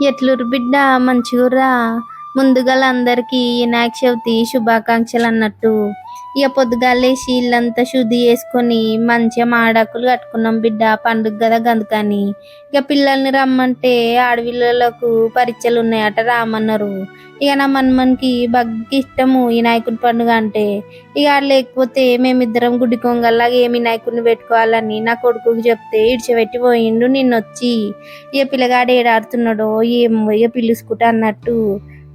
ఎట్లురు బిడ్డ? మంచిగుర్రా? ముందుగా అందరికీ వినాయక చవితి శుభాకాంక్షలు అన్నట్టు. ఇక పొద్దుగాలేసి ఇల్లంతా శుద్ధి చేసుకొని మంచిగా మాడాకులు కట్టుకున్నాం బిడ్డ పండుగ కదా గందుకని. ఇక పిల్లల్ని రమ్మంటే ఆడపిల్లలకు పరీక్షలు ఉన్నాయట రామన్నారు. ఇక నా మన్మన్కి బగ్గి ఇష్టము వినాయకుడి పండుగ అంటే. ఇక ఆడ లేకపోతే మేమిద్దరం గుడి కొంగల్లాగా ఏమి వినాయకుడిని పెట్టుకోవాలని నా కొడుకుకి చెప్తే ఇడిచిపెట్టి పోయిండు నిన్నొచ్చి. ఇక పిల్లగాడు ఏడాడుతున్నాడో ఏమో ఇక పిలుచుకుంటా అన్నట్టు.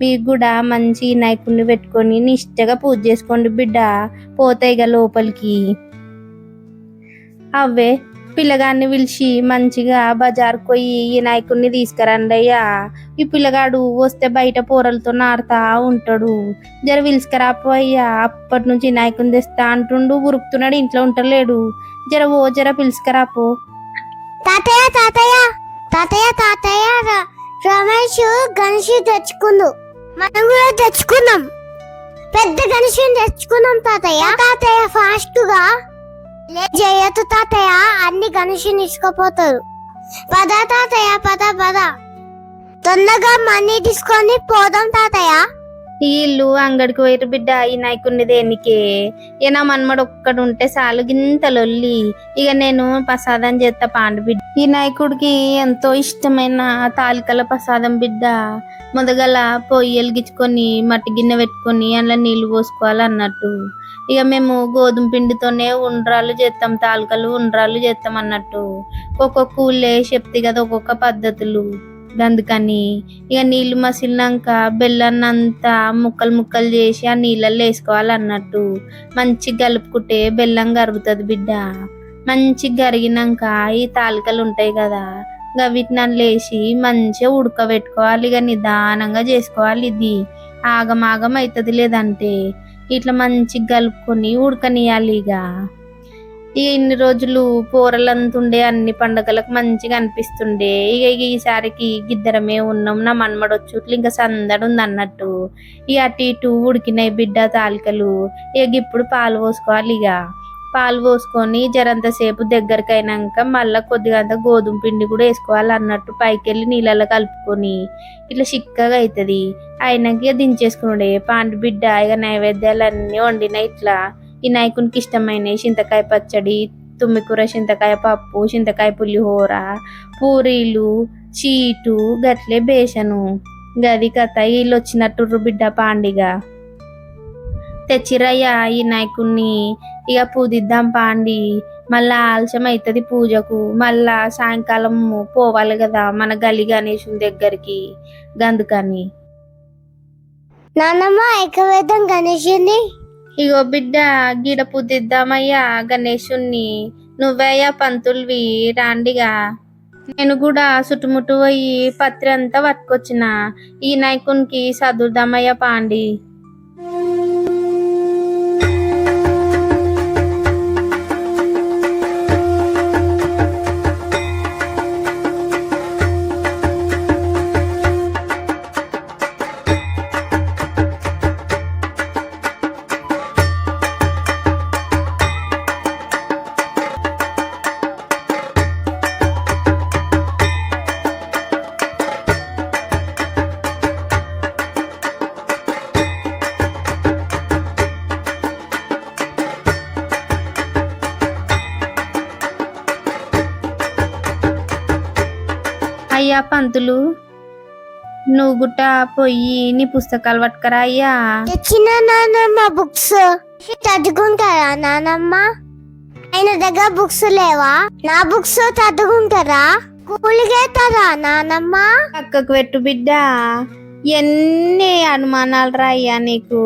మీకు కూడా మంచి నైపుణ్యం పెట్టుకొని నిష్టగా పూజ చేసుకోండి బిడ్డ. పోతాయి ఇక లోపలికి. అవే పిల్లగాడిని పిలిచి మంచిగా బజార్ పోయి ఈ నాయకుడిని తీసుకురండి అయ్యా. ఈ పిల్లగాడు వస్తే బయట పోరలతో నాడుతా ఉంటాడు. జర పిలుచుకురాపోయ్యా అప్పటి నుంచి నాయకుని తెస్తా అంటుండు ఉరుకుతున్నాడు ఇంట్లో ఉంటలేడు జర ఓ జర పిలుచుకురాపో. తాతయ్య తాతయ్య. తాతయ్య తాతయ్య రమేష్ గణేష్ తెచ్చుకుందు మనం కూడా తెచ్చుకుందాం పెద్ద గణేష్ తెచ్చుకుందాం తాతయ్య. తాతయ్య ఫాస్ట్గా లే చేయొద్దు తాతయ్య అన్ని గణేష్ తీసుకుపోతారు. పద తాతయ్య పద పద. తొందరగా మనీ తీసుకొని పోదాం తాతయ్య. ఈ ఇల్లు అంగడికి పోయిరు బిడ్డ ఈ నాయకుడిని దేనికే? ఇక నా మన్మడు ఒక్కడు ఉంటే చాలు గింత లొల్లి ఇక నేను ప్రసాదం చేస్తా పాండు బిడ్డ. ఈ నాయకుడికి ఎంతో ఇష్టమైన తాలికల ప్రసాదం బిడ్డ మొదగల పొయ్యి వెలిగించుకొని మట్టి గిన్నె పెట్టుకొని అందులో నీళ్ళు పోసుకోవాలి అన్నట్టు ఇక మేము గోధుమ పిండితోనే ఉండ్రాలు చేస్తాం తాలికలు ఉండ్రాలు చేస్తాం అన్నట్టు. ఒక్కొక్క ఊళ్ళే చెప్తే కదా ఒక్కొక్క పద్ధతులు. అందుకని ఇక నీళ్ళు మసిలినాక బెల్లాన్ని అంతా ముక్కలు ముక్కలు చేసి ఆ నీళ్ళల్లో వేసుకోవాలి అన్నట్టు మంచిగా కలుపుకుంటే బెల్లం కరుగుతుంది బిడ్డ. మంచిగా కరిగినాక ఈ తాలికలు ఉంటాయి కదా. ఇంకా వీటిని లేచి మంచిగా ఉడకబెట్టుకోవాలి. ఇక నిదానంగా చేసుకోవాలి ఇది. ఆగమాగం అవుతుంది లేదంటే ఇట్లా మంచిగా కలుపుకొని ఉడకనియాలి ఇక ఇక ఇన్ని రోజులు పోరలంతా ఉండే అన్ని పండగలకు మంచిగా అనిపిస్తుండే. ఇక ఈసారికి గిద్దరమే ఉన్నాం. నా మన్మడు ఇట్లా ఇంకా సందడి ఉంది అన్నట్టు. ఇక అటు ఇటు ఉడికినాయి బిడ్డ తాలికలు. ఇక ఇప్పుడు పాలు పోసుకోవాలి ఇక పాలు పోసుకొని జరంతసేపు దగ్గరికి అయినాక మళ్ళీ కొద్దిగా అంత గోధుమ పిండి కూడా వేసుకోవాలి అన్నట్టు పైకి వెళ్ళి నీళ్ళలో కలుపుకొని ఇట్లా చిక్కగా అవుతుంది అయినాక ఇక దించేసుకున్నాడే పాండు బిడ్డ ఇక నైవేద్యాలు అన్నీ వండినాయి ఇట్లా. ఈ నాయకునికి ఇష్టమైన చింతకాయ పచ్చడి తుమ్మికూర చింతకాయ పప్పు చింతకాయ పులిహోర పూరీలు చీటు గట్లే బేసను గది కథ వీళ్ళు వచ్చినట్టు బిడ్డ పాండిగా. తెచ్చిరయ్యా ఈ నాయకుణ్ణి ఇక పూజిద్దాం పాండి. మళ్ళా ఆలస్యం అవుతుంది పూజకు. మళ్ళా సాయంకాలం పోవాలి కదా మన గలి గణేశుని దగ్గరికి. గందుకని. ఎక్కవేద్దాం గణేషుని ఇగో బిడ్డ గిడ పుద్దిద్దామయ్యా గణేశుణ్ణి. నువ్వయ్యా పంతుల్వి రాండిగా. నేను కూడా చుట్టుముట్టు పోయి పత్రి అంతా పట్టుకొచ్చిన. ఈ నాయకునికి చదువుదామయ్యా పాండి. పంతులు. నువ్వు గుట్ట పోయి నీ పుస్తకాలు పట్టుకరా అయ్యా. తెచ్చిన నాన్నమ్మ బుక్స్. చదువుకుంటారా నానమ్మ? ఆయన దగ్గర బుక్స్ లేవా? నా బుక్స్ చదువుకుంటారా? కూలిగేస్తారా నానమ్మ? పక్కకు పెట్టు బిడ్డ. ఎన్ని అనుమానాలు రా అయ్యా నీకు.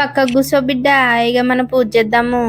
పక్కకు కూర్చో బిడ్డ ఇక మనం పూజ చేద్దాము.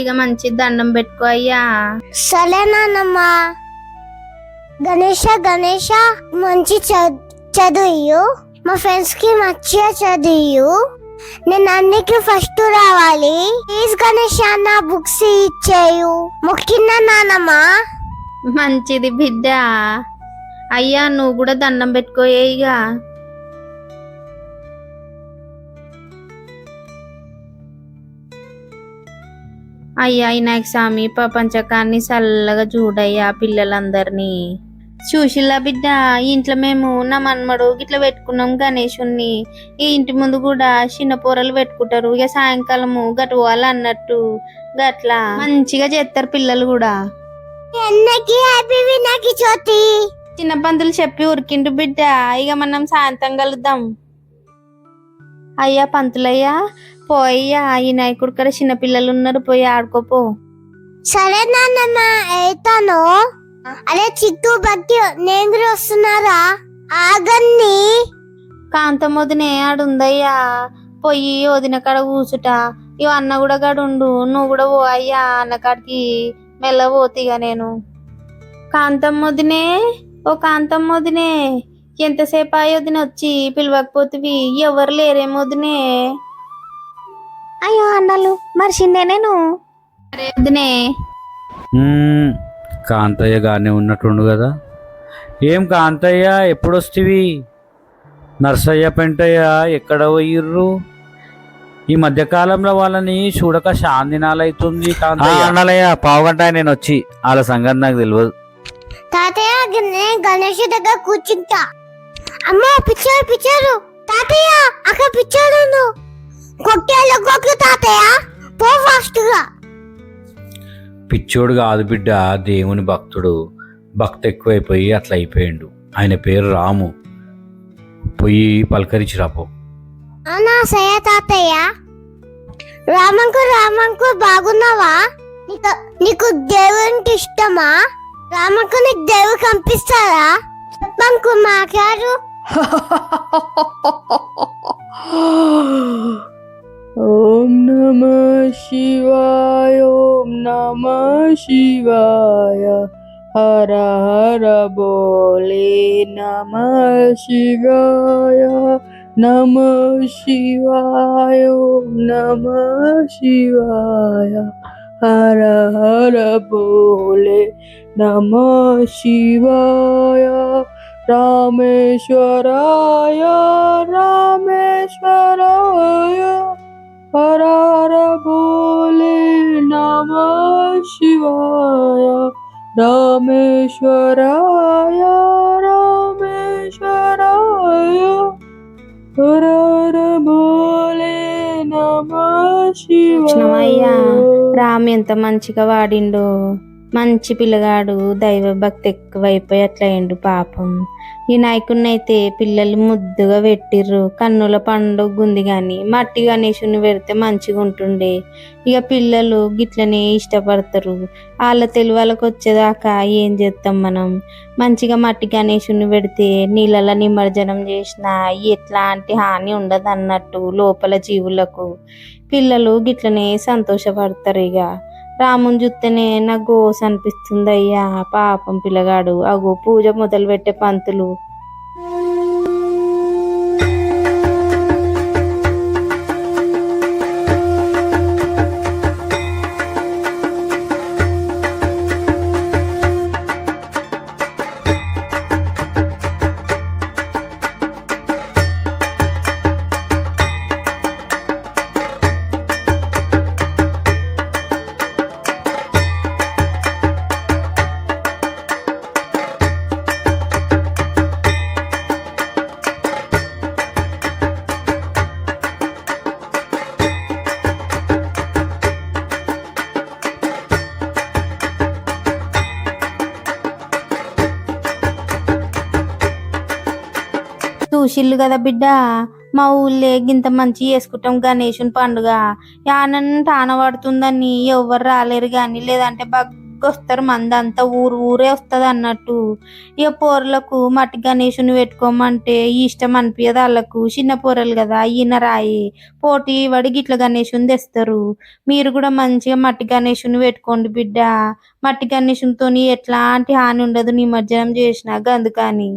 ఇక మంచి దండం పెట్టుకో అయ్యా. సరే నాన్నమ్మ. గణేష గణేష మంచి చదువు. మా ఫ్రెండ్స్కి మంచిగా చదువు. నేను అన్నికి ఫస్ట్ రావాలి. ప్లీజ్ గణేష నా బుక్స్ ఇచ్చేయు. ముఖ్యంగా నాన్నమ్మ? మంచిది బిడ్డ. అయ్యా నువ్వు కూడా దండం పెట్టుకోయే ఇక అయ్యా వినాయక స్వామి ప్రపంచకాన్ని చల్లగా చూడయ్యా పిల్లలందరినీ. చూసిల్లా బిడ్డ ఇంట్లో మేము నా మన్మడు గిట్లా పెట్టుకున్నాం గణేశుణ్ణి. ఈ ఇంటి ముందు కూడా చిన్న పొరలు పెట్టుకుంటారు. ఇక సాయంకాలము గటు అన్నట్టు గట్లా మంచిగా చేస్తారు పిల్లలు కూడా. చిన్న పంతులు చెప్పి ఉరికిండు బిడ్డ ఇక మనం సాయంత్రం కలుద్దాం. అయ్యా పంతులయ్యా పోయ్యా ఈ నాయకుడు కూడా చిన్న పిల్లలు ఉన్నారు పోయి ఆడుకోపో. సరే నాన్నమ్మ వెళ్తాను అరే చిట్టు బట్టి నేను కూడా వస్తున్నారా? ఆగన్ని కాంతం వదినే ఆడుందయ్యా. పోయి వదిన కాడ కూసుట. ఇవ అన్న కూడా గడుండు నువ్వు కూడా పో అయ్యా అన్న కాడికి మెల్ల పోతిగా నేను. కాంతం వదినే ఓ కాంతం వదినే ఎంతసేపు అయ్యి వదిన వచ్చి పిలవకపోతివి? ఎవరు లేరేమో వదినే. అయ్యో అన్నలు మర్చిందే నేను. కాంతయ్య గానే ఉన్నట్టుండు కదా. ఏం కాంతయ్య ఎప్పుడు వస్తీవి నర్సయ్య పెంటయ్య ఎక్కడ పోయిర్రు? ఈ మధ్యకాలంలో వాళ్ళని చూడక శాంతినాలైతుంది కాంతయ్య. అన్నలయ్య పావుగంట నేను వచ్చి. వాళ్ళ సంగతి నాకు తెలియదు తాతయ్య నేను గణేష్ దగ్గర కూర్చుంటా. అమ్మ పిచ్చారు పిచ్చారు తాతయ్య అక్కడ పిచ్చారు కొట్టేళ్ళ కొట్టు తాతయ్య? పో ఫాస్ట్గా. పిచ్చోడు కాదు బిడ్డ దేవుని భక్తుడు. భక్తి ఎక్కువైపోయి అట్లా అయిపోయిండు. ఆయన పేరు రాము. పోయి పలకరించి రాపో అవునా సయ తాతయ్య? రామంకు రామంకు బాగున్నావా? నీకు నీకు దేవునికి ఇష్టమా? రామంకు నీకు దేవుడు కనిపిస్తారా చెప్పంకు మాట్లాడు नमः शिवाय नमः शिवाय नमः शिवाय हर हर बोले नमः शिवाय रामेश्वराय रामेश्वराय हर हर बोले नमः शिवाय रामेश्वराय శివాయ. రామ్ ఎంత మంచిగా వాడిండు. మంచి పిల్లగాడు దైవ భక్తి ఎక్కువైపోయి అట్లా అయిండు పాపం. ఈ అయితే పిల్లలు ముద్దుగా పెట్టిర్రు. కన్నుల పండుగ ఉంది కానీ మట్టి గణేశుని పెడితే మంచిగా ఉంటుండే. ఇక పిల్లలు గిట్లనే ఇష్టపడతారు. వాళ్ళ తెలివి వాళ్ళకి వచ్చేదాకా ఏం చేస్తాం మనం? మంచిగా మట్టి గణేశుని పెడితే నీళ్ళలో నిమజ్జనం చేసినా ఎట్లాంటి హాని ఉండదు అన్నట్టు లోపల జీవులకు. పిల్లలు గిట్లనే సంతోషపడతారు ఇక. రాముని చూస్తేనే నాకు గోస అనిపిస్తుంది అయ్యా పాపం పిల్లగాడు. అగో పూజ మొదలు పెట్టే పంతులు. చూసిల్లు కదా బిడ్డ? మా ఊళ్ళే గింత మంచి చేసుకుంటాం గణేషుని పండుగ. యానంటే ఆనబడుతుందని ఎవరు రాలేరు కానీ లేదంటే బగ్గ వస్తారు మంది అంతా ఊరు ఊరే వస్తుంది అన్నట్టు. ఇక పోరలకు మట్టి గణేషుని పెట్టుకోమంటే ఇష్టం అనిపించదు వాళ్ళకు చిన్న పోరలు కదా ఈయన రాయి. పోటీ పడి గిట్ల గణేషుని తెస్తారు. మీరు కూడా మంచిగా మట్టి గణేషుని పెట్టుకోండి బిడ్డ. మట్టి గణేషునితో ఎట్లాంటి హాని ఉండదు నిమజ్జనం చేసినాక అందుకని